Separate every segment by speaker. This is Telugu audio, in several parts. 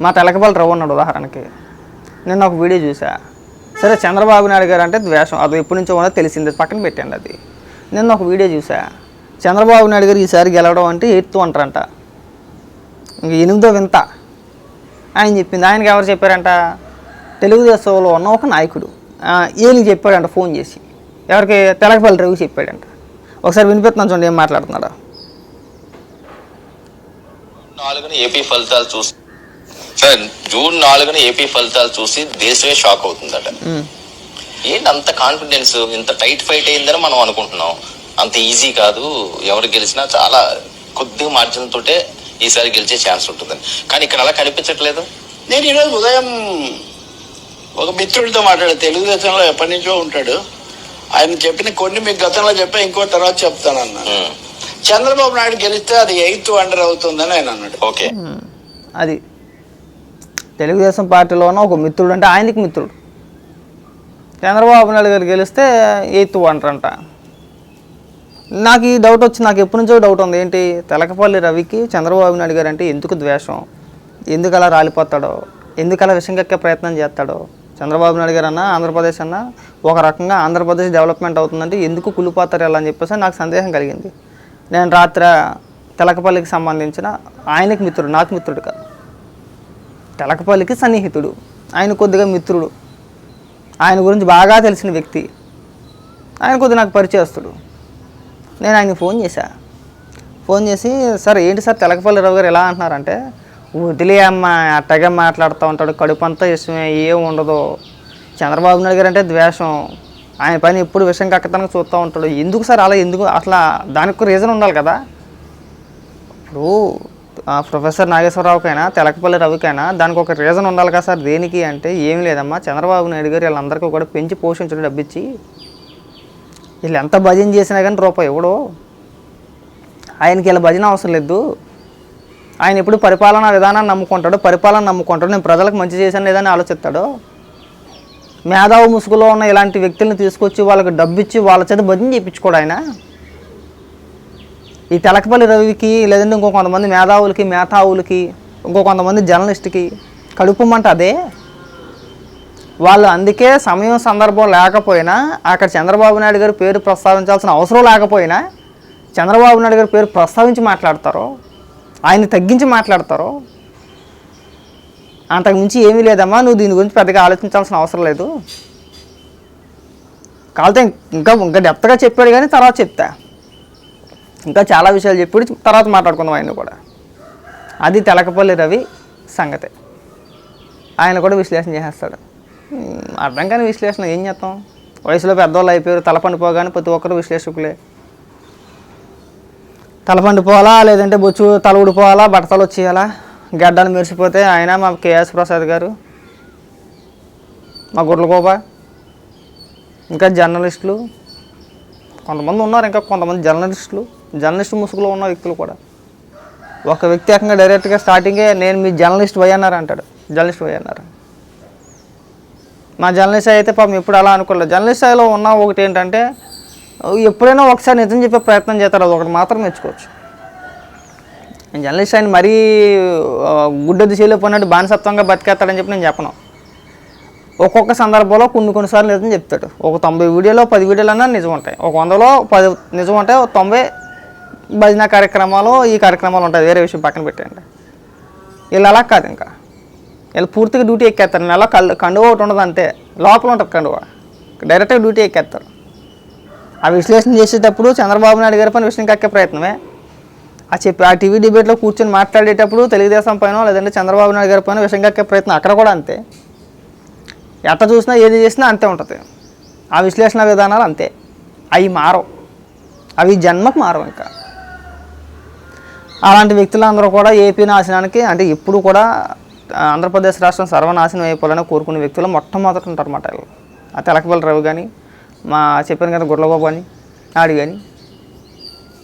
Speaker 1: మా తెలకపల్లి రవ్వ ఉన్నాడు ఉదాహరణకి. నేను ఒక వీడియో చూసా. సరే చంద్రబాబు నాయుడు గారు అంటే ద్వేషం. అది ఎప్పటి నుంచో ఉన్నదో తెలిసింది. పక్కన పెట్టండి అది. నిన్న ఒక వీడియో చూసా. చంద్రబాబు నాయుడు గారు ఈసారి గెలవడం అంటే ఎత్తు అంటారంట. ఇంక ఎనిమిదో వింత. ఆయన చెప్పింది. ఆయనకి ఎవరు చెప్పారంట? తెలుగుదేశంలో ఉన్న ఒక నాయకుడు. ఆ, చెప్పాడంట ఫోన్ చేసి. ఎవరికి? తెలకపల్లి రవి చెప్పాడంట. ఒకసారి వినిపిస్తున్నాను చూడండి ఏం మాట్లాడుతున్నాడు.
Speaker 2: ఏపీ ఫలితాలు చూసి సార్ జూన్ నాలుగున ఏపీ ఫలితాలు చూసి దేశమే షాక్ అవుతుందట. ఏంటి అంత కాన్ఫిడెన్స్ ఇంత టైట్ ఫైట్ అయిందని మనం అనుకుంటున్నాం. అంత ఈజీ కాదు ఎవరు గెలిచినా చాలా కొద్ది మార్జిన్ తోటే ఈసారి గెలిచే ఛాన్స్ ఉంటుందని. కానీ ఇక్కడ అలా కనిపించట్లేదు.
Speaker 3: నేను ఈరోజు ఉదయం ఒక మిత్రుడితో మాట్లాడా తెలుగుదేశంలో ఎప్పటి నుంచో ఉంటాడు. ఆయన చెప్పిన కొన్ని మీకు గతంలో చెప్పా ఇంకో తర్వాత చెప్తానన్నాను
Speaker 2: ఉమ్,
Speaker 3: చంద్రబాబు నాయుడు గెలిస్తే అది ఎయిత్ వండర్ అవుతుందని ఆయన అన్నాడు.
Speaker 2: ఓకే.
Speaker 1: అది తెలుగుదేశం పార్టీలో ఉన్న ఒక మిత్రుడు అంటే ఆయనకి మిత్రుడు. చంద్రబాబు నాయుడు గారు గెలిస్తే ఎయిత్ అంటారంట. నాకు ఈ డౌట్ వచ్చి నాకు ఎప్పటి నుంచో డౌట్ ఉంది. ఏంటి? తెలకపల్లి రవికి చంద్రబాబు నాయుడు గారు అంటే ఎందుకు ద్వేషం? ఎందుకు అలా రాలిపోతాడో? ఎందుకు అలా విషం కక్కే ప్రయత్నం చేస్తాడో? చంద్రబాబు నాయుడు గారు అన్న ఆంధ్రప్రదేశ్ అన్న ఒక రకంగా ఆంధ్రప్రదేశ్ డెవలప్మెంట్ అవుతుందంటే ఎందుకు కులిపోతారు ఎలా అని చెప్పేసి నాకు సందేహం కలిగింది. నేను రాత్రి తెలకపల్లికి సంబంధించిన ఆయనకి మిత్రుడు నాకు మిత్రుడు కాదు. తెలకపల్లికి సన్నిహితుడు. ఆయన కొద్దిగా మిత్రుడు. ఆయన గురించి బాగా తెలిసిన వ్యక్తి. ఆయన కొద్దిగా నాకు పరిచయస్తుడు. నేను ఆయనకి ఫోన్ చేశా. ఫోన్ చేసి సార్ ఏంటి సార్ తెలకపల్లి రావు గారు ఎలా అంటున్నారంటే వదిలే అమ్మ అట్టగా మాట్లాడుతూ ఉంటాడు. కడుపు అంతా ఇష్టమే ఏం ఉండదు. చంద్రబాబు నాయుడు గారు అంటే ద్వేషం. ఆయన పని ఎప్పుడు విషయం కక్కతానికి చూస్తూ ఉంటాడు. ఎందుకు సార్ అలా? ఎందుకు? అసలు దానికి రీజన్ ఉండాలి కదా. ఇప్పుడు ప్రొఫెసర్ నాగేశ్వరరావుకైనా తెలకపల్లి రవికైనా దానికి ఒక రీజన్ ఉండాలి కదా సార్ దేనికి అంటే ఏం లేదమ్మా. చంద్రబాబు నాయుడు గారు వీళ్ళందరికీ కూడా పెంచి పోషించడం డబ్బిచ్చి వీళ్ళు ఎంత భజన చేసినా కానీ రూపాయి ఎవడో ఆయనకి ఇలా భజన అవసరం లేదు. ఆయన ఎప్పుడు పరిపాలనా విధానాన్ని నమ్ముకుంటాడు పరిపాలన నమ్ముకుంటాడు నేను ప్రజలకు మంచి చేశాను లేదని ఆలోచిస్తాడు. మేధావు ముసుగులో ఉన్న ఇలాంటి వ్యక్తులను తీసుకొచ్చి వాళ్ళకి డబ్బిచ్చి వాళ్ళ చేత భజన చేయించుకోడు ఆయన. ఈ తెలకపల్లి రవికి లేదంటే ఇంకో కొంతమంది మేధావులకి మేధావులకి ఇంకో కొంతమంది జర్నలిస్ట్కి కడుపు మంట అదే. వాళ్ళు అందుకే సమయం సందర్భం లేకపోయినా అక్కడ చంద్రబాబు నాయుడు గారి పేరు ప్రస్తావించాల్సిన అవసరం లేకపోయినా చంద్రబాబు నాయుడు గారి పేరు ప్రస్తావించి మాట్లాడతారు ఆయన్ని తగ్గించి మాట్లాడతారు అంతకుమించి ఏమీ లేదమ్మా నువ్వు దీని గురించి పెద్దగా ఆలోచించాల్సిన అవసరం లేదు. కాకపోతే ఇంకా ఇంకా డెప్త్గా చెప్పాడు కానీ తర్వాత చెప్తా. ఇంకా చాలా విషయాలు చెప్పి తర్వాత మాట్లాడుకుందాం ఆయన కూడా. అది తెలకపల్లి రవి సంగతి. ఆయన కూడా విశ్లేషణ చేసేస్తాడు. అర్థం కాని విశ్లేషణ ఏం చేస్తాం? వయసులో పెద్దవాళ్ళు అయిపోయారు తల పండిపోగానే ప్రతి ఒక్కరు విశ్లేషకులే. తల పండిపోవాలా లేదంటే బొచ్చు తల ఊడిపోవాలా బట్టతలు వచ్చేయాలా? గడ్డలు మెరిసిపోతే ఆయన మా కేఎస్ ప్రసాద్ గారు మా గుర్లగోబ ఇంకా జర్నలిస్టులు. కొంతమంది ఉన్నారు ఇంకా కొంతమంది జర్నలిస్టులు. జర్నలిస్ట్ ముసుగులో ఉన్న వ్యక్తులు కూడా. ఒక వ్యక్తి ఏకంగా డైరెక్ట్గా స్టార్టింగే నేను మీ జర్నలిస్ట్ పోయి అన్నారు అంటాడు. జర్నలిస్ట్ పోయి అన్నారు. మా జర్నలిస్ట్ అయితే పాపం ఎప్పుడు అలా అనుకోలేదు. జర్నలిస్ట్ స్థాయిలో ఉన్న ఒకటి ఏంటంటే ఎప్పుడైనా ఒకసారి నిజం చెప్పే ప్రయత్నం చేస్తారు. అది ఒకటి మాత్రం మెచ్చుకోవచ్చు నేను జర్నలిస్ట్ ఆయన మరీ గుడ్డ దిశలో పోయినట్టు బానిసత్వంగా బతికేస్తాడని చెప్పి నేను చెప్పను. ఒక్కొక్క సందర్భంలో కొన్ని కొన్నిసార్లు నిజం చెప్తాడు. ఒక తొంభై వీడియోలో పది వీడియోలన్నా నిజం ఉంటాయి. ఒక వందలో పది నిజం ఉంటాయి. ఒక తొంభై భజన కార్యక్రమాలు ఈ కార్యక్రమాలు ఉంటాయి వేరే విషయం పక్కన పెట్టండి వీళ్ళు అలా కాదు ఇంకా. వీళ్ళు పూర్తిగా డ్యూటీ ఎక్కేస్తారు. నెల కళ్ళు కండువ ఒకటి ఉండదు అంతే లోపల ఉంటుంది కండువ. డైరెక్ట్గా డ్యూటీ ఎక్కేస్తారు. ఆ విశ్లేషణ చేసేటప్పుడు చంద్రబాబు నాయుడు గారి పైన విషయం కక్కే ప్రయత్నమే. ఆ చెప్పి ఆ టీవీ డిబేట్లో కూర్చొని మాట్లాడేటప్పుడు తెలుగుదేశం పైన లేదంటే చంద్రబాబు నాయుడు గారి పైన విషయం కక్కే ప్రయత్నం అక్కడ కూడా అంతే. ఎట్ట చూసినా ఏది చేసినా అంతే ఉంటుంది. ఆ విశ్లేషణ విధానాలు అంతే. అవి మారవు. అవి జన్మకు మారవు ఇంకా. అలాంటి వ్యక్తులందరూ కూడా ఏపీ నాశనానికి అంటే ఎప్పుడు కూడా ఆంధ్రప్రదేశ్ రాష్ట్రం సర్వనాశనం అయిపోవాలని కోరుకునే వ్యక్తులు మొట్టమొదట ఉంటారన్నమాట వీళ్ళు. ఆ తెలకపల్లి రవి కానీ మా చెప్పాను కదా గుడ్లబాబు అని ఆడి కానీ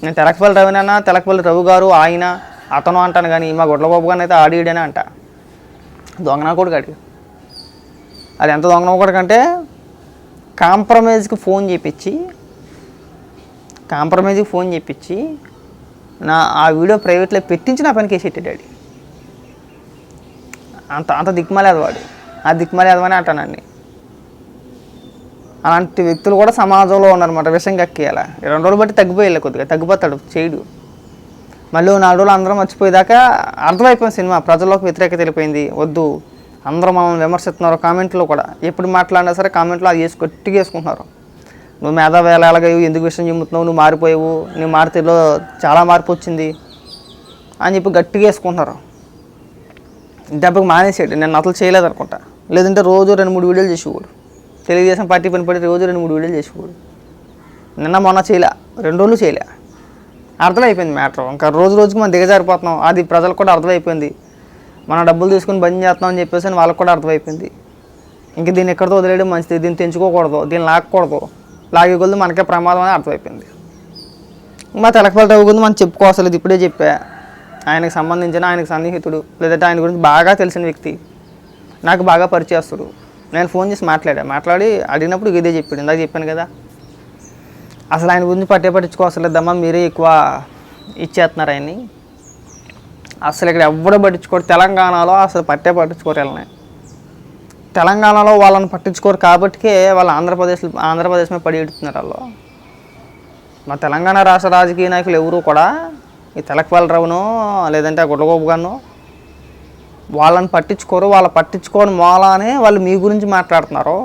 Speaker 1: నేను తెలకపల్లి రవినైనా తెలకపల్లి రవి గారు ఆయన అతను అంటాను కానీ మా గుడ్లబాబు గారిని అయితే ఆడియడనే అంట. దొంగనా కూడా గాడి అది ఎంత దొంగన కూడా కంటే కాంప్రమైజ్కి ఫోన్ చేపించి కాంప్రమైజ్కి ఫోన్ చేపించి నా ఆ వీడియో ప్రైవేట్లో పెట్టించి నా పనికి వేసేట డాడీ. అంత అంత దిక్కుమలేదు వాడు. ఆ దిక్కుమలేదు అని అంటానండి అలాంటి వ్యక్తులు కూడా సమాజంలో ఉన్నారన్నమాట విషయం కక్కియాల. రెండు రోజులు బట్టి తగ్గిపోయాలి కొద్దిగా తగ్గిపోతాడు చేయడు. మళ్ళీ నాలుగు రోజులు అందరం మర్చిపోయేదాకా అర్థమైపోయింది సినిమా ప్రజల్లోకి వ్యతిరేకత వెళ్ళిపోయింది వద్దు. అందరూ మనం విమర్శిస్తున్నారు కామెంట్లో కూడా. ఎప్పుడు మాట్లాడినా సరే కామెంట్లో అది వేసి గట్టిగా వేసుకుంటున్నారు. నువ్వు మేధావేళ ఎలాగ ఎందుకు విషయం చెబుతున్నావు? నువ్వు మారిపోయావు. నీ మారుతిలో చాలా మార్పు వచ్చింది. అని చెప్పి గట్టిగా వేసుకుంటున్నారు. దెబ్బకి మానేసాడు నేను అసలు చేయలేదు అనుకుంటా లేదంటే రోజు రెండు మూడు వీడియోలు చేసేవాడు. తెలుగుదేశం పార్టీ పని పడి రోజు రెండు మూడు వీడియోలు చేసేవాడు. నిన్న మొన్న చేయలే. రెండు రోజులు చేయలే. అర్థమైపోయింది మ్యాటర్. ఇంకా రోజు రోజుకి మనం దిగజారిపోతున్నాం. అది ప్రజలకు కూడా అర్థమైపోయింది. మన డబ్బులు తీసుకుని బంద్ చేస్తున్నాం అని చెప్పేసి అని వాళ్ళకి కూడా అర్థమైపోయింది. ఇంక దీన్ని ఎక్కడితో వదిలేయడం మంచిది. దీన్ని తెంచుకోకూడదు. దీన్ని లాక్కూడదు లాగే కొద్ది మనకే ప్రమాదం అని అర్థమైపోయింది. మా తెలకపల్లి రవి గురించి మనం చెప్పుకోవాల్సి ఇప్పుడే చెప్పా. ఆయనకు సంబంధించిన ఆయనకు సన్నిహితుడు లేదంటే ఆయన గురించి బాగా తెలిసిన వ్యక్తి నాకు బాగా పరిచయస్తుడు. నేను ఫోన్ చేసి మాట్లాడా. మాట్లాడి అడిగినప్పుడు ఇదే చెప్పాడు. ఇందాక చెప్పాను కదా. అసలు ఆయన గురించి పట్టే పట్టించుకోవాల్సి మీరే ఎక్కువ ఇచ్చేస్తున్నారు ఆయన్ని. అసలు ఇక్కడ ఎవడో పట్టించుకోరు తెలంగాణలో అసలు పట్టే పట్టించుకోరు వెళ్ళినాయి తెలంగాణలో వాళ్ళని పట్టించుకోరు కాబట్టికే వాళ్ళు ఆంధ్రప్రదేశ్ ఆంధ్రప్రదేశ్ మీద పడి ఎడుతున్నారు వాళ్ళు. మా తెలంగాణ రాష్ట్ర రాజకీయ నాయకులు ఎవరు కూడా ఈ తెలకపల్లిరావును లేదంటే ఆ గుడ్లగోపు గాను వాళ్ళని పట్టించుకోరు. వాళ్ళు పట్టించుకోని మూలానే వాళ్ళు మీ గురించి మాట్లాడుతున్నారు.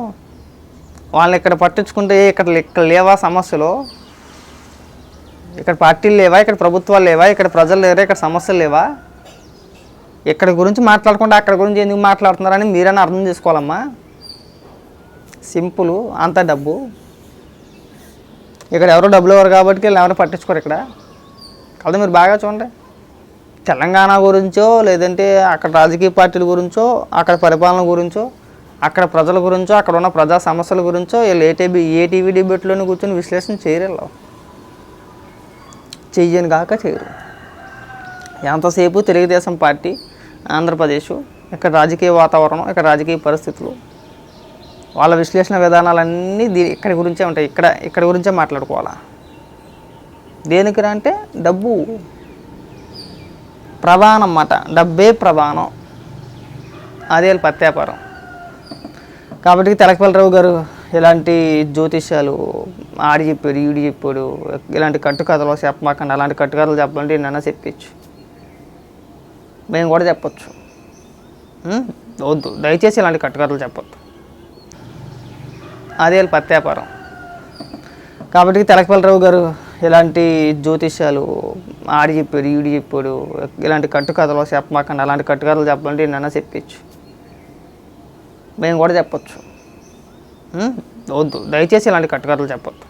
Speaker 1: వాళ్ళని ఇక్కడ పట్టించుకుంటే ఇక్కడ ఇక్కడ లేవా సమస్యలు? ఇక్కడ పార్టీలు లేవా? ఇక్కడ ప్రభుత్వాలు లేవా? ఇక్కడ ప్రజలు లేరా? ఇక్కడ సమస్యలు లేవా? ఇక్కడ గురించి మాట్లాడకుండా అక్కడ గురించి ఎందుకు మాట్లాడుతున్నారని మీరైనా అర్థం చేసుకోవాలమ్మా. సింపుల్ అంత డబ్బు. ఇక్కడ ఎవరు డబ్బులు ఇవ్వరు కాబట్టి వీళ్ళు ఎవరు పట్టించుకోరు ఇక్కడ. కదా మీరు బాగా చూడండి. తెలంగాణ గురించో లేదంటే అక్కడ రాజకీయ పార్టీల గురించో అక్కడ పరిపాలన గురించో అక్కడ ప్రజల గురించో అక్కడ ఉన్న ప్రజా సమస్యల గురించో వీళ్ళు ఏ ఏటీవీ ఏ టీవీ డిబేట్లోనే కూర్చొని విశ్లేషణ చేయరు వీళ్ళు. కాక చేయరు. ఎంతసేపు తెలుగుదేశం పార్టీ ఆంధ్రప్రదేశ్ ఇక్కడ రాజకీయ వాతావరణం ఇక్కడ రాజకీయ పరిస్థితులు వాళ్ళ విశ్లేషణ విధానాలన్నీ దీ ఇక్కడి గురించే ఉంటాయి. ఇక్కడ ఇక్కడ గురించే మాట్లాడుకోవాలా? దేనికి అంటే డబ్బు. ప్రధానం అన్నమాట డబ్బే ప్రధానం. అదే పత్యాపారం కాబట్టి తెలకపల్లిరావు గారు ఇలాంటి జ్యోతిష్యాలు ఆడి చెప్పాడు ఈడి చెప్పాడు ఇలాంటి కట్టుకథలు చెప్పమాకండి అలాంటి కట్టుకథలు చెప్పాలంటే నన్న చెప్పచ్చు. మేము కూడా చెప్పొచ్చు. వద్దు. దయచేసి ఇలాంటి కట్టుకథలు చెప్పొద్దు. అదే వీళ్ళ పత్యాపారం కాబట్టి తెలకపల్లరావు గారు ఇలాంటి జ్యోతిష్యాలు ఆడి చెప్పాడు ఈడి చెప్పాడు ఇలాంటి కట్టుకథలు చెప్పమాకండి అలాంటి కట్టుకథలు చెప్పాలంటే నన్న చెప్పచ్చు. మేము కూడా చెప్పొచ్చు. వద్దు. దయచేసి ఇలాంటి కట్టుకథలు చెప్పొద్దు.